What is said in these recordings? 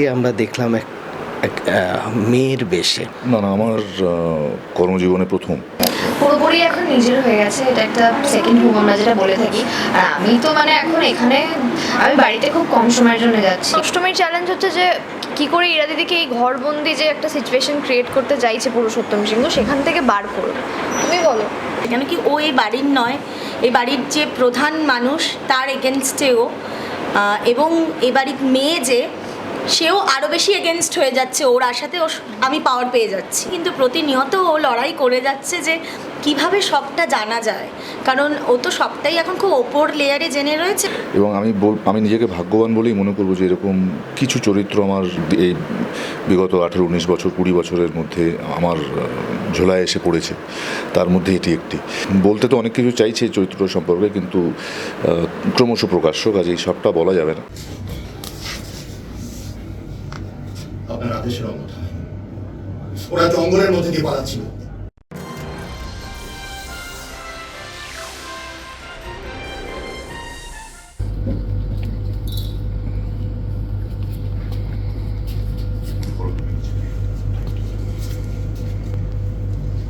আমরা দেখলাম এক এক মেয়ের বেশে। না না আমার কর্মজীবনে প্রথম। পুরোপুরি এখন নিজের হয়ে গেছে এটা একটা সেকেন্ড হোম আমরা যেটা বলে থাকি। আর আমি তো মানে এখন এখানে আমি বাড়িতে খুব কম সময়ের জন্য যাচ্ছি। অষ্টমীর চ্যালেঞ্জ হচ্ছে যে কি করে ইরা দিদিকে এই ঘরবন্দি যে একটা সিচুয়েশন ক্রিয়েট করতে চাইছে পুরুষোত্তম সিংহ সেখান থেকে বার করবে তুমি বলো। কেন কি ও এই বাড়ির নয় এই বাড়ির যে প্রধান মানুষ তার এগেনস্টেও এবং এ বাড়ির মেয়ে যে সেও আরও বেশি এগেনস্ট হয়ে যাচ্ছে ওর আশাতে ও আমি পাওয়ার পেয়ে যাচ্ছি। কিন্তু প্রতিনিয়ত ও লড়াই করে যাচ্ছে যে কীভাবে সবটা জানা যায়। কারণ ও তো সবটাই এখন খুব ওপর লেয়ারে জেনে রয়েছে। এবং আমি আমি নিজেকে ভাগ্যবান বলেই মনে করব যে এরকম কিছু চরিত্র আমার এই বিগত আঠেরো উনিশ বছর কুড়ি বছরের মধ্যে আমার ঝোলায় এসে পড়েছে। তার মধ্যে এটি একটি। বলতে তো অনেক কিছু চাইছে চরিত্র সম্পর্কে, কিন্তু ক্রমশ প্রকাশ্য কাজেই সবটা বলা যাবে না। আপনার আদেশের অন্যথায় ওরা জঙ্গলের মধ্যে দিয়ে পালাচ্ছিল।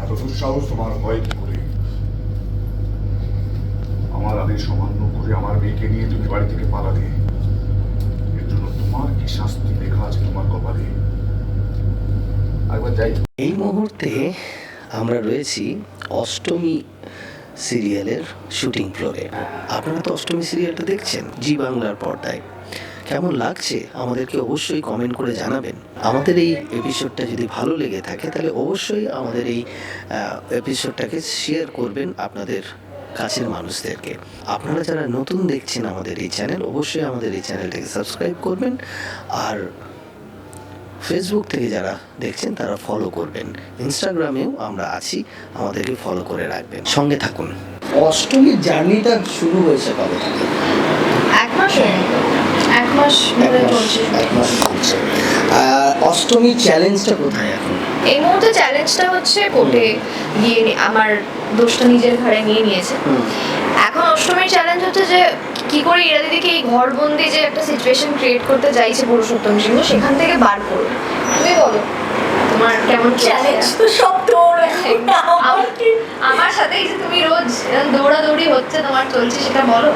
এত দুঃসাহস তোমার হয় কি করে আমার আদেশ অমান্য করে আমার মেয়েকে নিয়ে তুমি বাড়ি থেকে পালালে এর জন্য তোমার কি শাস্তি লেখা আছে তোমার কপালে একবার যাই এই মুহূর্তে আমরা রয়েছি অষ্টমী সিরিয়ালের শুটিং ফ্লোরে আপনারা তো অষ্টমী সিরিয়ালটা দেখছেন, জি বাংলার পর্দায়। কেমন লাগছে? আমাদেরকে অবশ্যই কমেন্ট করে জানাবেন। আমাদের এই এপিসোডটা যদি ভালো লেগে থাকে, তাহলে অবশ্যই আমাদের এই এপিসোডটাকে শেয়ার করবেন আপনাদের কাছের মানুষদেরকে। আপনারা যারা নতুন দেখছেন আমাদের এই চ্যানেল অবশ্যই আমাদের এই চ্যানেলটাকে সাবস্ক্রাইব করবেন। আর ফেসবুক থেকে যারা দেখছেন তারা ফলো করবেন। ইনস্টাগ্রামেও আমরা আছি আমাদেরকে ফলো করে রাখবেন। সঙ্গে থাকুন। অষ্টমীর জার্নিটা শুরু হয়েছে কবে থেকে? এক মাস এক মাস ধরে চলছে। এক মাস চলছে। অষ্টমীর চ্যালেঞ্জটা কোথায় এখন? এই মুহূর্তে চ্যালেঞ্জটা হচ্ছে কোর্টে গিয়ে আমার দোষটা নিজের ঘাড়ে নিয়ে নিয়েছে। এখন অষ্টমীর চ্যালেঞ্জ হচ্ছে যে কি করে ইরা দিদিকে এই ঘরবন্দি যে একটা সিচুয়েশন ক্রিয়েট করতে চাইছে পুরুষোত্তম সিংহ সেখান থেকে বার করবে তুমি বলো তোমার কেমন চ্যালেঞ্জ তো সব তোর। আমার- আমার সাথে এই যে তুমি রোজ দৌড়াদৌড়ি হচ্ছে তোমার চলছে সেটা বলো।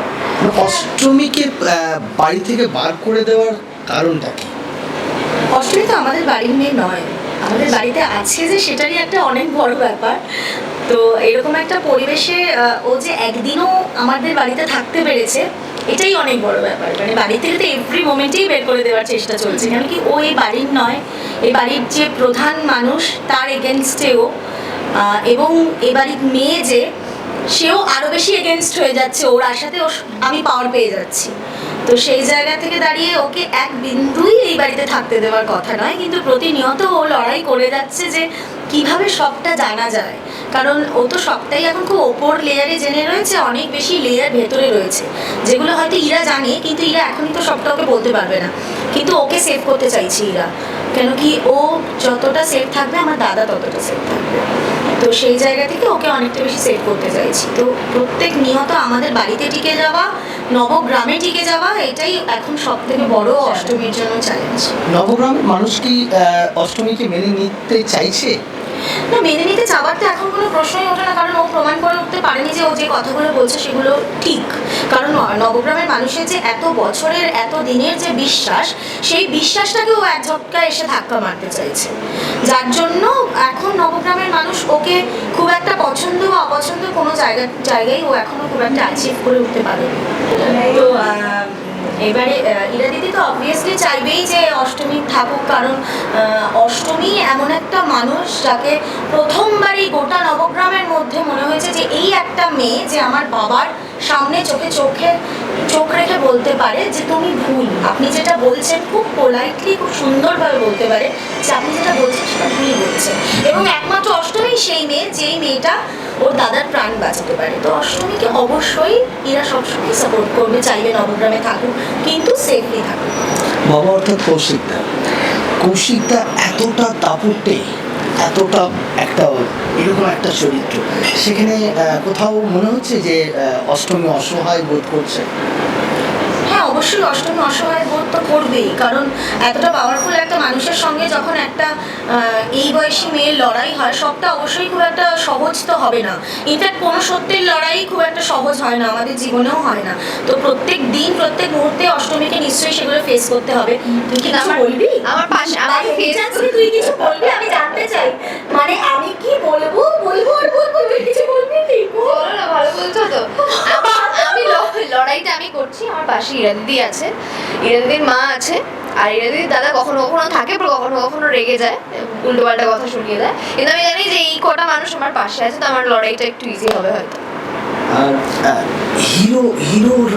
অষ্টমীকে বাড়ি থেকে বার করে দেওয়ার কারণটা কি? অষ্টমী তো আমাদের বাড়ির মেয়ে নয়। আমাদের বাড়িতে আছে যে সেটারই একটা অনেক বড় ব্যাপার। তো এরকম একটা পরিবেশে ও যে একদিনও আমাদের বাড়িতে থাকতে পেরেছে, এটাই অনেক বড় ব্যাপার। মানে বাড়ি থেকে তো এভরি মোমেন্টেই বের করে দেওয়ার চেষ্টা চলছে। কেন কি ও এই বাড়ির নয় এই বাড়ির যে প্রধান মানুষ, তার এগেনস্টেও এবং এ বাড়ির মেয়ে যে, সেও আরও বেশি এগেনস্ট হয়ে যাচ্ছে। ওর আশাতে আমি পাওয়ার পেয়ে যাচ্ছি। তো সেই জায়গা থেকে দাঁড়িয়ে ওকে এক বিন্দুই এই বাড়িতে থাকতে দেওয়ার কথা নয়, কিন্তু প্রতিনিয়ত ও লড়াই করে যাচ্ছে যে কীভাবে সবটা জানা যায়। কারণ ও তো সবটাই এখন খুব ওপর লেয়ারে জেনে রয়েছে, অনেক বেশি লেয়ার ভেতরে রয়েছে। যেগুলো হয়তো ইরা জানে, কিন্তু ইরা এখনই তো সবটা ওকে বলতে পারবে না। কিন্তু ওকে সেভ করতে চাইছি ইরা। কেন কি ও যতটা সেফ থাকবে, আমার দাদা ততটা সেফ থাকবে। তো সেই জায়গা থেকে ওকে অনেকটা বেশি সেভ করতে চাইছি। তো প্রত্যেক নিয়ত আমাদের বাড়িতে টিকে যাওয়া নবগ্রামে টিকে যাওয়া এটাই এখন সব থেকে বড় অষ্টমীর জন্য চ্যালেঞ্জ নবগ্রামের মানুষ কি আহ, অষ্টমীকে মেনে নিতে চাইছে? না মেনে নিতে চাওয়ার তো এখন কোনো প্রশ্নই ওঠে না কারণ ও প্রমাণ যে কথাগুলো বলছে সেগুলো ঠিক। কারণ নবগ্রামের মানুষের যে এত বছরের, এত দিনের যে বিশ্বাস, সেই বিশ্বাসটাকে ও এক ঝটকায় এসে ধাক্কা মারতে চাইছে। যার জন্য এখন নবগ্রামের মানুষ ওকে খুব একটা পছন্দ বা অপছন্দ কোনো জায়গা জায়গায় ও এখনও খুব একটা অ্যাচিভ করে উঠতে পারে তো এবারে ইরা দিদি তো অবভিয়াসলি চাইবেই যে অষ্টমী থাকুক, কারণ অষ্টমী এমন একটা মানুষ যাকে প্রথমবারই গোটা নবগ্রামের মধ্যে মনে হয়েছে যে এই একটা মেয়ে যে আমার বাবার সামনে চোখে চোখে, চোখ রেখে বলতে পারে যে তুমি ভুল। আপনি যেটা বলছেন খুব পোলাইটলি খুব সুন্দরভাবে বলতে পারে যে আপনি যেটা বলছেন সেটা ভুল বলছেন। এবং একমাত্র অষ্টমী সেই মেয়ে, যেই মেয়েটা ওর দাদার প্রাণ বাঁচাতে পারে। তো অষ্টমীকে অবশ্যই এরা সবসময় সাপোর্ট করবে চাইলে নবগ্রামে থাকুক কিন্তু সেফলি থাকুক। বাবা অর্থাৎ কৌশিকদা। কৌশিকদা এতটা দাপুটে এতটা একটা এরকম একটা চরিত্র। সেখানে কোথাও মনে হচ্ছে যে অষ্টমী অসহায় বোধ করছে? হ্যাঁ অবশ্যই অষ্টমী অসহায় তো করবেই। কারণ এতটা পাওয়ারফুল একটা মানুষের সঙ্গে যখন একটা এই বয়সী মেয়ের লড়াই হয় সবটা অবশ্যই খুব একটা সহজ তো হবে না। ইনফ্যাক্ট কোনো সত্যের লড়াই খুব একটা সহজ হয় না আমাদের জীবনেও হয় না। তো প্রত্যেক দিন প্রত্যেক মুহূর্তে অষ্টমীকে নিশ্চয়ই সেগুলো ফেস করতে হবে। তুই কি কিছু বলবি? আমার পাশে আমার বাইরে face- তুই কিছু বলবি? আমি জানতে চাই। মানে আমি কি বলব? বলব আর বলব? তুই কিছু বলবি কি? বলো। না ভালো বলছো তো? আমি- আমি লড়াইটা আমি করছি, আমার পাশে ইরা দিদি আছে। ইরা দিদির মা আছে, আর ইরা দিদির দাদা কখনো কখনো থাকে কখনো কখনো রেগে যায় উল্টো পাল্টা কথা শুনিয়ে দেয়। কিন্তু আমি জানি যে এই কটা মানুষ আমার পাশে আছে, তো আমার লড়াইটা একটু ইজি হবে হয়তো। হিরো হিরোর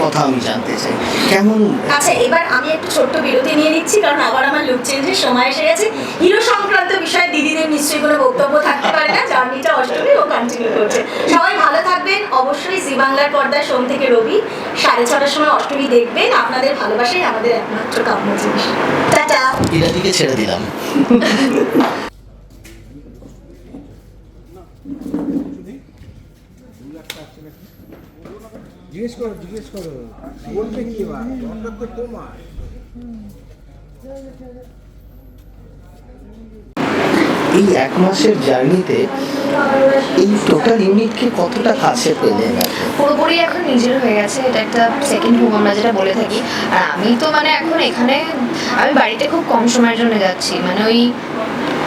কথা আমি জানতে চাই। কেমন? আচ্ছা এবার আমি একটু ছোট্ট বিরতি নিয়ে নিচ্ছি কারণ আবার আমার লুক চেঞ্জের সময় এসে গেছে। হিরো সংক্রান্ত বিষয়ে দিদিদের নিশ্চয়ই কোনো বক্তব্য থাকতে পারে না জার্নিটা অষ্টমী ও কন্টিনিউ করছে। সবাই ভালো থাকবেন অবশ্যই জি বাংলার পর্দায় সোম থেকে রবি সাড়ে ছটার সময় অষ্টমী দেখবেন আপনাদের ভালোবাসাই আমাদের একমাত্র কাম্য জিনিস। টাটা! এরা দিকে ছেড়ে দিলাম। জিজ্ঞেস করো জিজ্ঞেস করো। বলবে কি বা দরকার তো তোমার। এই এক মাসের জার্নিতে এই টোটাল ইউনিটকে কতটা কাছে আপনি? পুরোপুরি এখন নিজের হয়ে গেছে এটা একটা সেকেন্ড হোম আমরা যেটা বলে থাকি। আর আমি তো মানে এখন এখানে আমি বাড়িতে খুব কম সময়ের জন্য যাচ্ছি। মানে ওই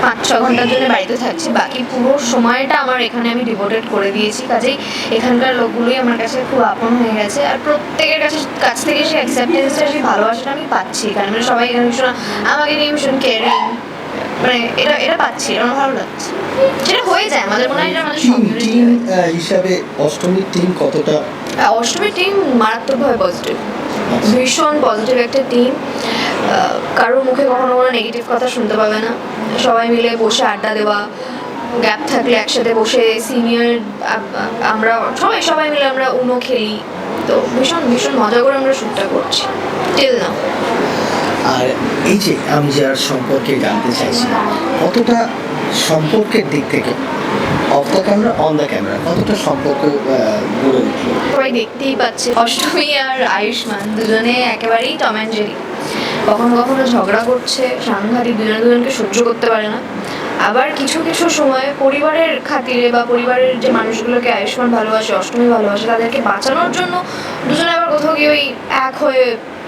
পাঁচ ছ ঘণ্টার জন্য বাড়িতে থাকছি। বাকি পুরো সময়টা আমার এখানে আমি ডিভোটেড করে দিয়েছি। কাজেই এখানকার লোকগুলোই আমার কাছে খুব আপন হয়ে গেছে। আর প্রত্যেকের কাছে কাছ থেকে সেই অ্যাকসেপ্টেন্সটা সেই ভালোবাসাটা আমি পাচ্ছি। এখানে মানে সবাই এখানে ভীষণ আমাকে নিয়ে ভীষণ কেয়ারিং মানে এটা এটা পাচ্ছি এটা আমার ভালো লাগছে। হয়ে যায় আমাদের মনে হয় এটা আমাদের টিম community টিম আহ, হিসাবে অষ্টমীর টিম কতটা? অষ্টমীর টিম মারাত্মকভাবে পজিটিভ ভীষণ পজিটিভ একটা টিম কারোর মুখে কখনো কোনো নেগেটিভ কথা শুনতে পাবে না। সবাই মিলে বসে আড্ডা দেওয়া গ্যাপ থাকলে একসাথে বসে সিনিয়র আমরা সবাই সবাই মিলে আমরা উনো খেলি। তো ভীষণ ভীষণ মজা করে আমরা শ্যুটটা করছি। টিল না আর এই যে আমি যার সম্পর্কে জানতে চাইছি, কতটা সম্পর্কের দিক থেকে off the camera on the camera কতটা সম্পর্ক গড়ে উঠল? সবাই দেখতেই পাচ্ছে। অষ্টমী আর আয়ুষ্মান দুজনে একেবারেই টম অ্যান্ড জেরি। কখনো কখনো ঝগড়া করছে, সাংঘাতিক দুজনে দুজনকে সহ্য করতে পারে না। আবার কিছু কিছু সময় পরিবারের খাতিরে বা পরিবারের যে মানুষগুলোকে আয়ুষ্মান ভালোবাসে, অষ্টমী ভালোবাসে, তাদেরকে বাঁচানোর জন্য দুজনে আবার কোথাও গিয়ে ওই এক হয়ে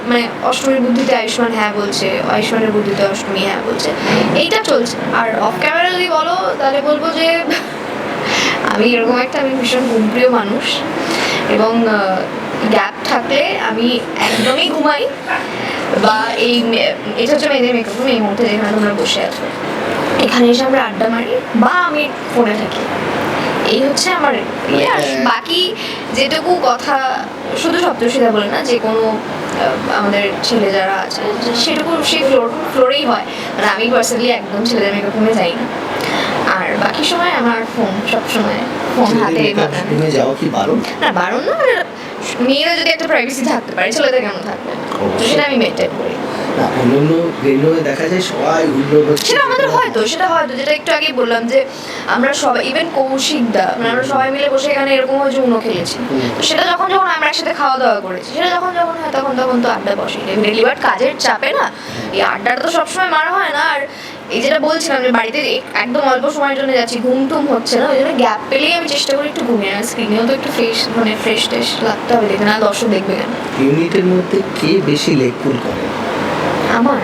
মানে অষ্টমীর বুদ্ধিতে আয়ুষ্মান হ্যাঁ বলছে, আয়ুষ্মানের বুদ্ধিতে অষ্টমী হ্যাঁ বলছে। এইটা চলছে। আর অফ ক্যামেরা যদি বলো, তাহলে বলব যে আমি এরকম একটা আমি ভীষণ ঘুমপ্রিয় মানুষ এবং গ্যাপ থাকলে আমি একদমই ঘুমাই। বা এই এটা হচ্ছে মেয়েদের মেকআপ রুম এই মুহূর্তে যেখানে তোমরা বসে আছো। এখানে এসে আমরা আড্ডা মারি বা আমি ফোনে থাকি। এই হচ্ছে আমার ইয়ে আর বাকি যেটুকু কথা শুধু সপ্তর্ষিদা বলে না যে কোনো আমাদের ছেলে যারা আছে সেটুকু সেই ফ্লোর ফ্লোরেই হয়। মানে আমি পার্সোনালি একদম ছেলেদের মেকআপ রুমে যাই না আর বাকি সময় আমার ফোন সব সময় ফোন হাতে রুমে যাওয়া কি বারণ? না বারণ না মেয়েরা যদি একটা প্রাইভেসি থাকতে পারে ছেলেদের কেন থাকবে? তো সেটা আমি মেনটেন করি। না অন্যান্য ভেন্যুয়ে দেখা যায় সবাই উল্টো সেটা আমাদের হয়তো সেটা হয়তো যেটা একটু বললাম যে আমরা সবাই ইভেন কৌশিক দা মানে আমরা সবাই মিলে বসে এখানে এরকম হয় যে উনো খেলেছি। তো সেটা যখন যখন আমরা একসাথে খাওয়া দাওয়া করেছি সেটা যখন যখন হয় তখন তখন তো আড্ডা বসে বাট কাজের চাপে না এই আড্ডাটা তো সবসময় মারা হয় না আর এই যেটা বলছিলাম যে বাড়িতে এক- একদম অল্প সময়ের জন্য যাচ্ছি ঘুম টুম হচ্ছে না ওই জন্য গ্যাপ পেলেই আমি চেষ্টা করি একটু ঘুমিয়ে আর স্ক্রিনেও তো একটু ফ্রেশ মানে ফ্রেশ ট্রেশ লাগতে হবে দেখে না দর্শক দেখবে কেন ইউনিটের মধ্যে কে বেশি লেগ পুল করে? আমার?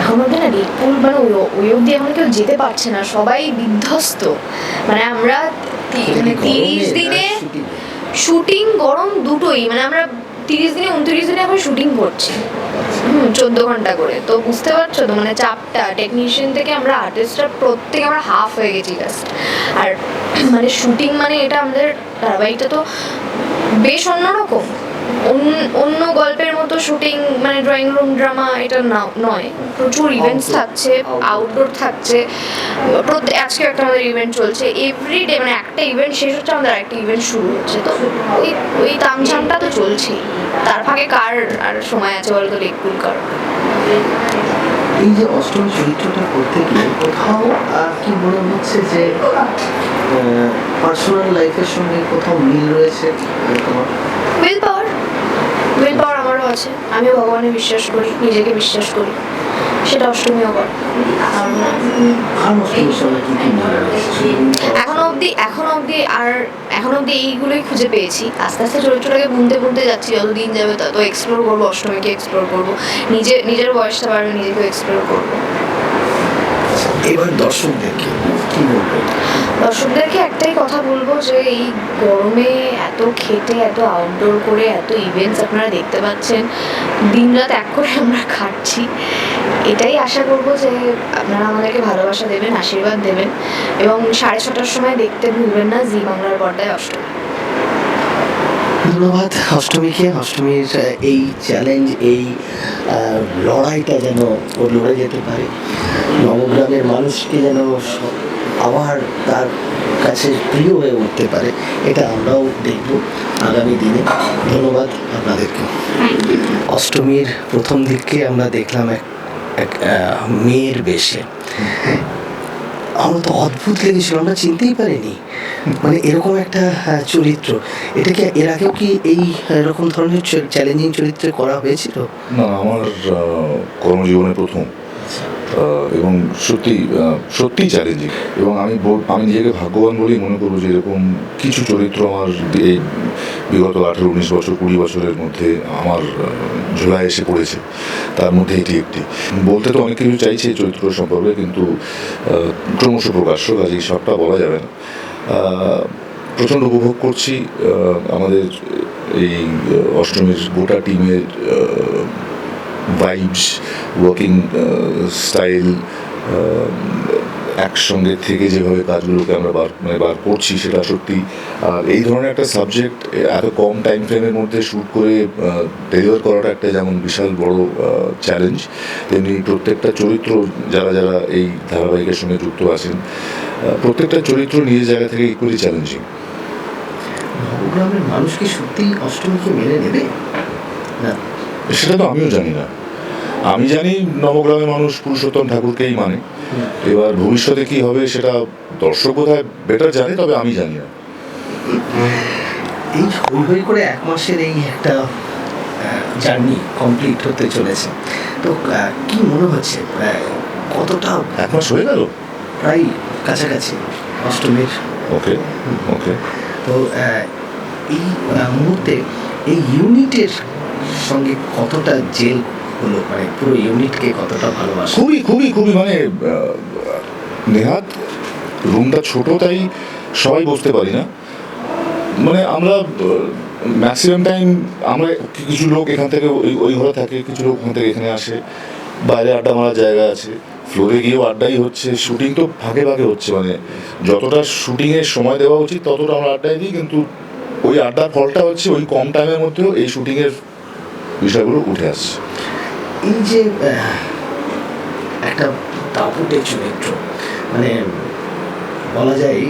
এখন অব্দি না রেডপুল মানে ওই ওই অব্দি এখন কেউ যেতে পারছে না সবাই বিধ্বস্ত। মানে আমরা মানে তিরিশ দিনে শুটিং গরম দুটোই মানে আমরা তিরিশ দিনে উনত্রিশ দিনে এখন শুটিং করছি। চোদ্দ ঘণ্টা করে। তো বুঝতে পারছ তো? মানে চাপটা টেকনিশিয়ান থেকে আমরা আর্টিস্টরা প্রত্যেকে আমরা হাফ হয়ে গেছি জাস্ট আর মানে শুটিং মানে এটা আমাদের ধারাবাহিকটা তো বেশ অন্যরকম। অন্য- অন্য গল্পের মতো শুটিং মানে ড্রয়িং রুম ড্রামা এটা না নয়। প্রচুর ইভেন্টস থাকছে আউটডোর থাকছে। আজকে একটা আমাদের ইভেন্ট চলছে। এভরি ডে মানে একটা ইভেন্ট শেষ হচ্ছে আমাদের একটা ইভেন্ট শুরু হচ্ছে। তো ওই ওই তামঝামটা তো চলছেই। তার ফাঁকে কার আর সময় আছে বলতো লেকুল কার এই যে অষ্টম চরিত্রটা করতে গিয়ে কোথাও কি মনে হচ্ছে যে পার্সোনাল লাইফের সঙ্গে কোথাও মিল রয়েছে? তোমার উইল পাওয়ার আমিও ভগবানে বিশ্বাস করি নিজেকে বিশ্বাস করি। সেটা অষ্টমীও করে এখনও অবধি এখনও অবধি আর এখনও অবধি এইগুলোই খুঁজে পেয়েছি। আস্তে আস্তে চরিত্রটাকে বুনতে বুনতে যাচ্ছি যত দিন যাবে তত এক্সপ্লোর করব অষ্টমীকে এক্সপ্লোর করব। নিজে নিজের বয়সটা বাড়বে নিজেকেও এক্সপ্লোর করব। এবার দর্শকদেরকে কি বলবেন দর্শকদেরকে একটাই কথা বলব যে এই গরমে এত খেটে এত আউটডোর করে এত ইভেন্টস আপনারা দেখতে পাচ্ছেন দিনরাত এক করে আমরা খাচ্ছি এটাই আশা করব যে আপনারা আমাদেরকে ভালোবাসা দেবেন আশীর্বাদ দেবেন এবং সাড়ে ছটার সময় দেখতে ভুলবেন না জি বাংলার পর্দায় অষ্টমী। ধন্যবাদ অষ্টমীকে অষ্টমীর এই চ্যালেঞ্জ এই লড়াইটা যেন লড়ে যেতে পারে নবগ্রামের মানুষকে যেন আবার তার কাছে প্রিয় হয়ে উঠতে পারে, এটা আমরাও দেখব আগামী দিনে। ধন্যবাদ আপনাদেরকে। অষ্টমীর প্রথম দিককে আমরা দেখলাম এক এক মেয়ের বেশে। আমরা তো অদ্ভুত লেগেছিল, আমরা চিনতেই পারিনি। মানে এরকম একটা চরিত্র। এটা কি এর আগেও কি এই এরকম ধরনের চ্যালেঞ্জিং চরিত্রে করা হয়েছিল? না, আমার কর্মজীবনে প্রথম। এবং সত্যি সত্যি চ্যালেঞ্জিং এবং আমি আমি নিজেকে ভাগ্যবান বলেই মনে করব যে এরকম কিছু চরিত্র আমার এই বিগত আঠেরো, উনিশ বছর, কুড়ি বছরের মধ্যে আমার ঝোলায় এসে পড়েছে। তার মধ্যে এটি একটি। বলতে তো অনেক কিছু চাইছে এই চরিত্র সম্পর্কে, কিন্তু ক্রমশ প্রকাশ্য কাজেই সবটা বলা যাবে না। প্রচণ্ড উপভোগ করছি আমাদের এই অষ্টমীর গোটা টিমের ভাইবস ওয়ার্কিং স্টাইল একসঙ্গে থেকে যেভাবে কাজগুলোকে আমরা বার মানে বার করছি সেটা সত্যি। আর এই ধরনের একটা সাবজেক্ট এত কম টাইম ফ্রেমের মধ্যে শ্যুট করে ডেলিভার করাটা একটা যেমন বিশাল বড় চ্যালেঞ্জ তেমনি প্রত্যেকটা চরিত্র যারা যারা এই ধারাবাহিকের সঙ্গে যুক্ত আছেন প্রত্যেকটা চরিত্র নিজের জায়গা থেকে ইকুয়ালি চ্যালেঞ্জিং নবগ্রামের মানুষ কি সত্যি অষ্টমীকে মেনে নেবে? না। সেটা তো আমিও জানি না। আমি জানি নবগ্রামের মানুষ পুরুষোত্তম ঠাকুরকেই মানে। এবার ভবিষ্যতে কি হবে সেটা দর্শক বোধহয় বেটার জানে তবে আমি জানি না। এই হই হই করে এক মাসের এই একটা জার্নি কমপ্লিট হতে চলেছে। তো কি মনে হচ্ছে কতটা এক মাস হয়ে গেল? প্রায় কাছাকাছি অষ্টমীর। ওকে ওকে। তো এই মুহূর্তে এই ইউনিটের সঙ্গে কতটা জেল হলো? মানে পুরো ইউনিটকে কতটা ভালোবাসা? খুবই খুবই খুবই মানে নেহাত রুমটা ছোট, তাই সবাই বসতে পারি না। মানে আমরা ম্যাক্সিমাম টাইম আমরা কিছু লোক এখান থেকে ওই ওই ঘরে থাকে, কিছু লোক ওখান থেকে এখানে আসে। বাইরে আড্ডা মারার জায়গা আছে। ফ্লোরে গিয়েও আড্ডাই হচ্ছে। শুটিং তো ফাঁকে ফাঁকে হচ্ছে। মানে যতটা শুটিংয়ের সময় দেওয়া উচিত, ততটা আমরা আড্ডায় দিই। কিন্তু ওই আড্ডার ফলটা হচ্ছে ওই কম টাইমের মধ্যেও এই শুটিংয়ের বিষয়গুলো উঠে আসছে। এই যে একটা দাপুটে চরিত্র মানে বলা যায়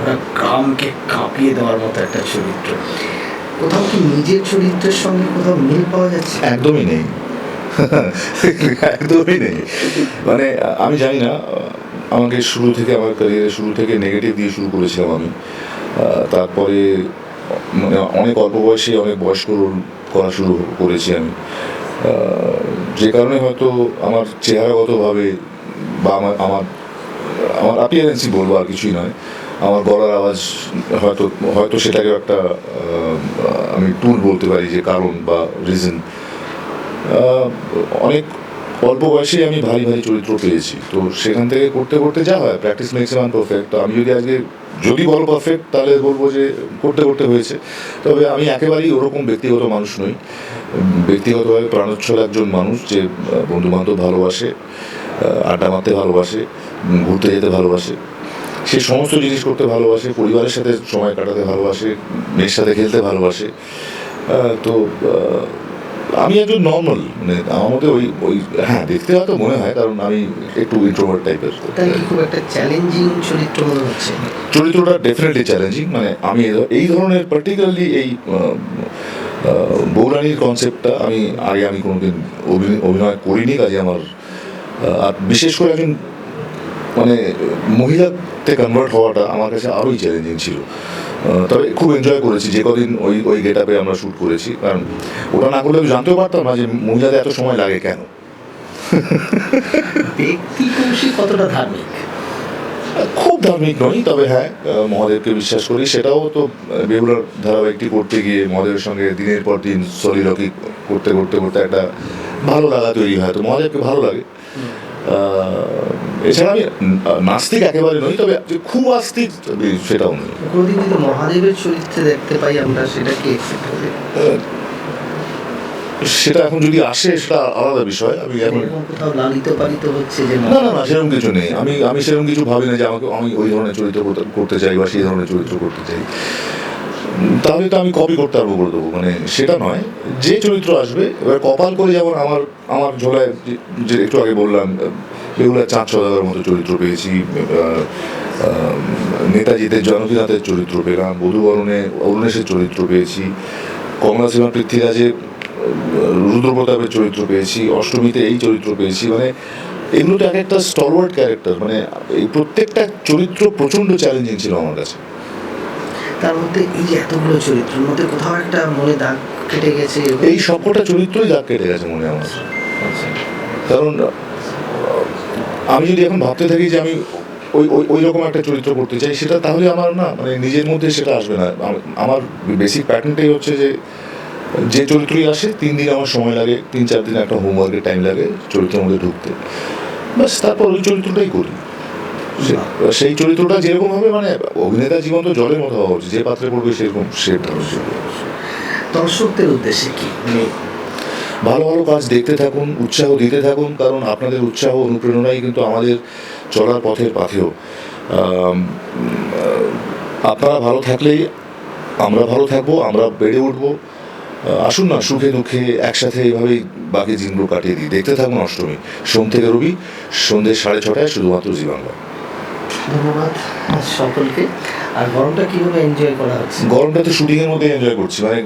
ওরা গ্রামকে কাঁপিয়ে দেওয়ার মতো একটা চরিত্র কোথাও কি নিজের চরিত্রের সঙ্গে কোথাও মিল পাওয়া যাচ্ছে? একদমই নেই। একদমই নেই। মানে আমি জানি না আমাকে শুরু থেকে আমার ক্যারিয়ারের শুরু থেকে নেগেটিভ দিয়ে শুরু করেছিলাম আমি। তারপরে মানে অনেক অল্প বয়সে অনেক বয়স্ক করা শুরু করেছি আমি। যে কারণে হয়তো আমার চেহারাগতভাবে বা আমার আমার আমার অ্যাপিয়ারেন্সই বলব আর কিছুই নয়। আমার গলার আওয়াজ হয়তো হয়তো সেটাকে একটা আমি টুল বলতে পারি যে কারণ বা রিজন অনেক অল্প বয়সেই আমি ভারী ভারী চরিত্র পেয়েছি। তো সেখান থেকে করতে করতে যা হয় প্র্যাকটিস মেক্স ম্যান পারফেক্ট তো আমি যদি আজকে, যদি বলো পারফেক্ট তাহলে বলব যে করতে করতে হয়েছে। তবে আমি একেবারেই ওরকম ব্যক্তিগত মানুষ নই। ব্যক্তিগতভাবে প্রাণোচ্ছল একজন মানুষ যে বন্ধু বান্ধব ভালোবাসে আড্ডা মারতে ভালোবাসে ঘুরতে যেতে ভালোবাসে। সে সমস্ত জিনিস করতে ভালোবাসে, পরিবারের সাথে সময় কাটাতে ভালোবাসে, মেয়ের সাথে খেলতে ভালোবাসে। তো আমি একজন নর্মাল মানে আমার মধ্যে ওই ওই হ্যাঁ দেখতে হয়তো মনে হয় কারণ আমি একটু ইন্ট্রোভার্ট টাইপের খুব একটা চ্যালেঞ্জিং চরিত্র মনে হচ্ছে? চরিত্রটা ডেফিনেটলি চ্যালেঞ্জিং মানে আমি এই ধরনের পার্টিকুলারলি এই বৌরানির কনসেপ্টটা আমি আগে আমি কোনোদিন অভিনয় করিনি কাজে আমার আর বিশেষ করে একজন মানে মহিলাতে কনভার্ট হওয়াটা আমার কাছে আরোই চ্যালেঞ্জিং ছিল। তবে খুব এনজয় করেছি। যে কদিন ওই ওই গেট আপে আমরা শ্যুট করেছি। কারণ ওটা না করলে আমি জানতেও পারতাম না যে মহিলাদের এত সময় লাগে কেন। ব্যক্তি কৌশিক কতটা ধার্মিক? খুব ধার্মিক নই তবে হ্যাঁ মহাদেবকে বিশ্বাস করি। সেটাও তো বেহুলার ধারাবাহিকটি করতে গিয়ে মহাদেবের সঙ্গে দিনের পর দিন সলিলকি করতে করতে করতে একটা ভালো লাগা তৈরি হয়। তো মহাদেবকে ভালো লাগে। এছাড়া আমি নাস্তিক একেবারে নই তবে যে খুব আস্তিক সেটাও নই। কোনোদিন মহাদেবের চরিত্রে দেখতে পাই আমরা সেটা কি সেটা এখন যদি আসে সেটা আলাদা বিষয়। আমি এখন লালিত পালিত হচ্ছে যে না? না না সেরকম কিছু নেই। আমি আমি সেরকম কিছু ভাবি না যে আমাকে আমি ওই ধরনের চরিত্র করতে- করতে চাই বা সেই ধরনের চরিত্র করতে চাই। তাহলে তো আমি কপি করতে পারব করে দেবো। মানে সেটা নয় যে চরিত্র আসবে এবার কপাল করে যেমন আমার আমার ঝোলায় যে একটু আগে বললাম এগুলো চাঁদ সদাগর মতো চরিত্র পেয়েছি নেতাজিতে জনকীনাথের চরিত্র পেলাম বধুবরণে অরুণেশের চরিত্র পেয়েছি কমলা সিমা পৃথ্বীরাজে রুদ্রপ্রতাপের চরিত্র পেয়েছি অষ্টমীতে এই চরিত্র পেয়েছি মানে এগুলো তো এক একটা স্টলওয়ার্ড ক্যারেক্টার মানে এই প্রত্যেকটা চরিত্র প্রচণ্ড চ্যালেঞ্জিং ছিল আমার কাছে তার মধ্যে এই এতগুলো চরিত্রের মধ্যে কোথাও একটা মনে দাগ কেটে গেছে এই সবকটা চরিত্রই দাগ কেটে গেছে মনে আমার। কারণ আমি যদি এখন ভাবতে থাকি যে আমি ওই ওই ওই রকম একটা চরিত্র করতে চাই সেটা তাহলে আমার না মানে নিজের মধ্যে সেটা আসবে না। আম- আমার বেসিক প্যাটার্নটাই হচ্ছে যে যে চরিত্রই আসে তিন দিন আমার সময় লাগে তিন চার দিন একটা হোমওয়ার্কের টাইম লাগে চরিত্রের মধ্যে ঢুকতে। ব্যাস তারপর ওই চরিত্রটাই করি। সেই চরিত্রটা যেরকম হবে মানে অভিনেতা জীবন তো জলের মতো হওয়া উচিত যে পাত্রে পড়বে সেরকম সেটা দর্শকদের উদ্দেশ্যে কি? মানে ভালো ভালো কাজ দেখতে থাকুন উৎসাহ দিতে থাকুন কারণ আপনাদের উৎসাহ অনুপ্রেরণাই কিন্তু আমাদের চলার পথের পাথেও আপনারা ভালো থাকলেই আমরা ভালো থাকব আমরা বেড়ে উঠবো। আসুন না সুখে দুঃখে একসাথে এইভাবেই বাকি দিনগুলো কাটিয়ে দিই। দেখতে থাকুন অষ্টমী সোম থেকে রবি সন্ধ্যে সাড়ে ছটায় শুধুমাত্র জি বাংলা। ধন্যবাদ সকলকে। আর গরমটা কীভাবে এনজয় করা হচ্ছে? গরমটা তো শুটিংয়ের মধ্যে এনজয় করছি মানে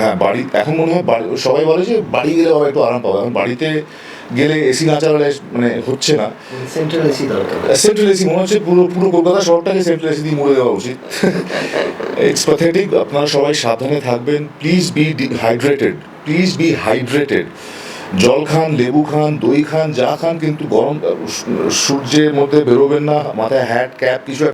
হ্যাঁ বাড়ি এখন মনে হয় বাড়ি সবাই বলে যে বাড়ি গেলে বাবা একটু আরাম পাবো। এখন বাড়িতে গেলে এসি না চালালে মানে হচ্ছে না। সেন্ট্রাল এসি দরকার। সেন্ট্রাল এসি মনে হচ্ছে পুরো পুরো কলকাতা শহরটাকে সেন্ট্রাল এসি দিয়ে মুড়ে দেওয়া উচিত। ইটস প্যাথেটিক আপনারা সবাই সাবধানে থাকবেন। Please be hydrated please be hydrated জল খান লেবু খান দই খান যা খান কিন্তু গরম সূর্যের মধ্যে বেরোবেন না মাথায় হ্যাট ক্যাপ কিছু